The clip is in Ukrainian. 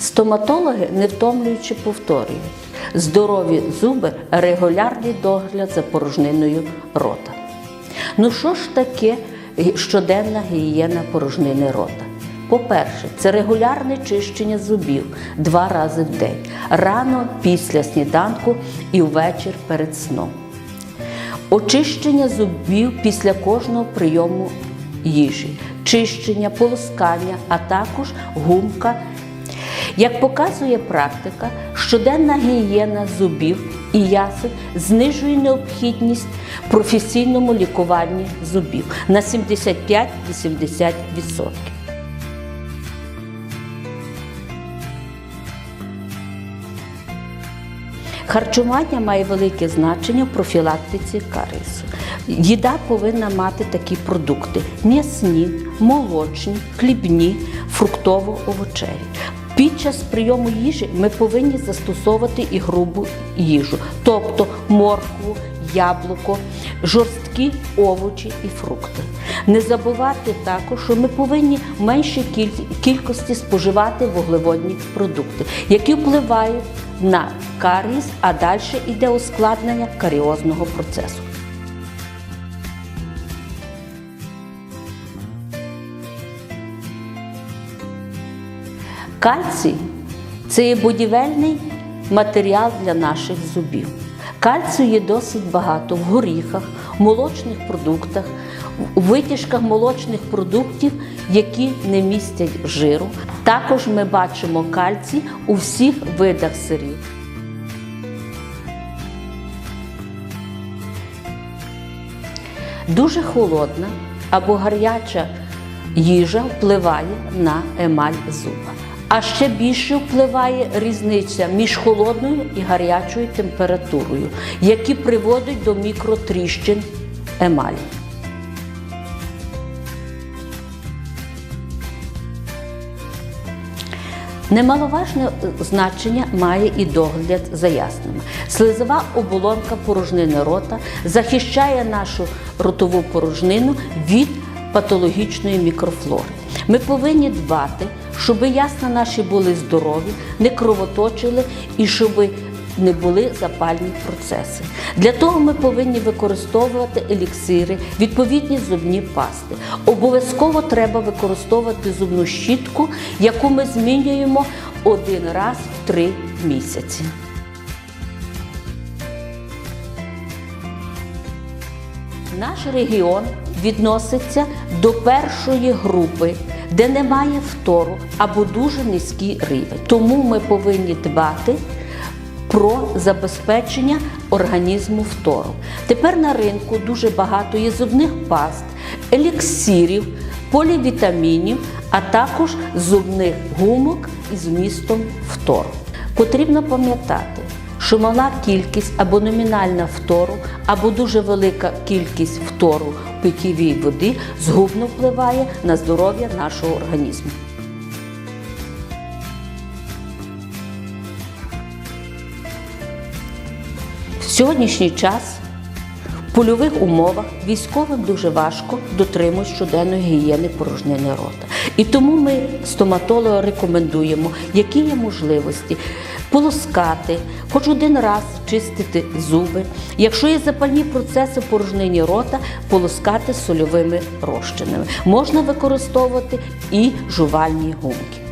Стоматологи, не втомлюючи, повторюють: здорові зуби регулярний догляд за порожниною рота. Ну що ж таке щоденна гігієна порожнини рота? По-перше, це регулярне чищення зубів два рази в день, рано після сніданку і ввечір перед сном. Очищення зубів після кожного прийому їжі, чищення, полоскання, а також гумка. Як показує практика, щоденна гігієна зубів і ясен знижує необхідність професійному лікуванні зубів на 75-80%. Харчування має велике значення в профілактиці карису. Їда повинна мати такі продукти: м'ясні, молочні, хлібні, фруктово-овочеві. Під час прийому їжі ми повинні застосовувати і грубу їжу, тобто моркву, яблуко, жорсткі овочі і фрукти. Не забувати також, що ми повинні в меншій кількості споживати вуглеводні продукти, які впливають на каріс, а далі йде ускладнення каріозного процесу. Кальцій це є будівельний матеріал для наших зубів. Кальцію є досить багато в горіхах, молочних продуктах, у витяжках молочних продуктів, які не містять жиру. Також ми бачимо кальцій у всіх видах сирів. Дуже холодна або гаряча їжа впливає на емаль зуба. А ще більше впливає різниця між холодною і гарячою температурою, які приводять до мікротріщин емалі. Немаловажне значення має і догляд за ясними. Слизова оболонка порожнини рота захищає нашу ротову порожнину від патологічної мікрофлори. Ми повинні дбати, щоб ясна наші були здорові, не кровоточили і щоб не були запальні процеси. Для того ми повинні використовувати еліксири, відповідні зубні пасти. Обов'язково треба використовувати зубну щітку, яку ми змінюємо один раз в три місяці. Наш регіон відноситься до першої групи, де немає втору або дуже низький рівень. Тому ми повинні дбати про забезпечення організму втору. Тепер на ринку дуже багато є зубних паст, еліксирів, полівітамінів, а також зубних гумок із вмістом фтору. Потрібно пам'ятати, що мала кількість або номінальна фтору, або дуже велика кількість фтору в питтєвій воді згубно впливає на здоров'я нашого організму. В сьогоднішній час в польових умовах військовим дуже важко дотримують щоденної гігієни порожнини рота. І тому ми стоматологи рекомендуємо, які є можливості полоскати, хоч один раз чистити зуби. Якщо є запальні процеси в порожнині рота, полоскати сольовими розчинами. Можна використовувати і жувальні гумки.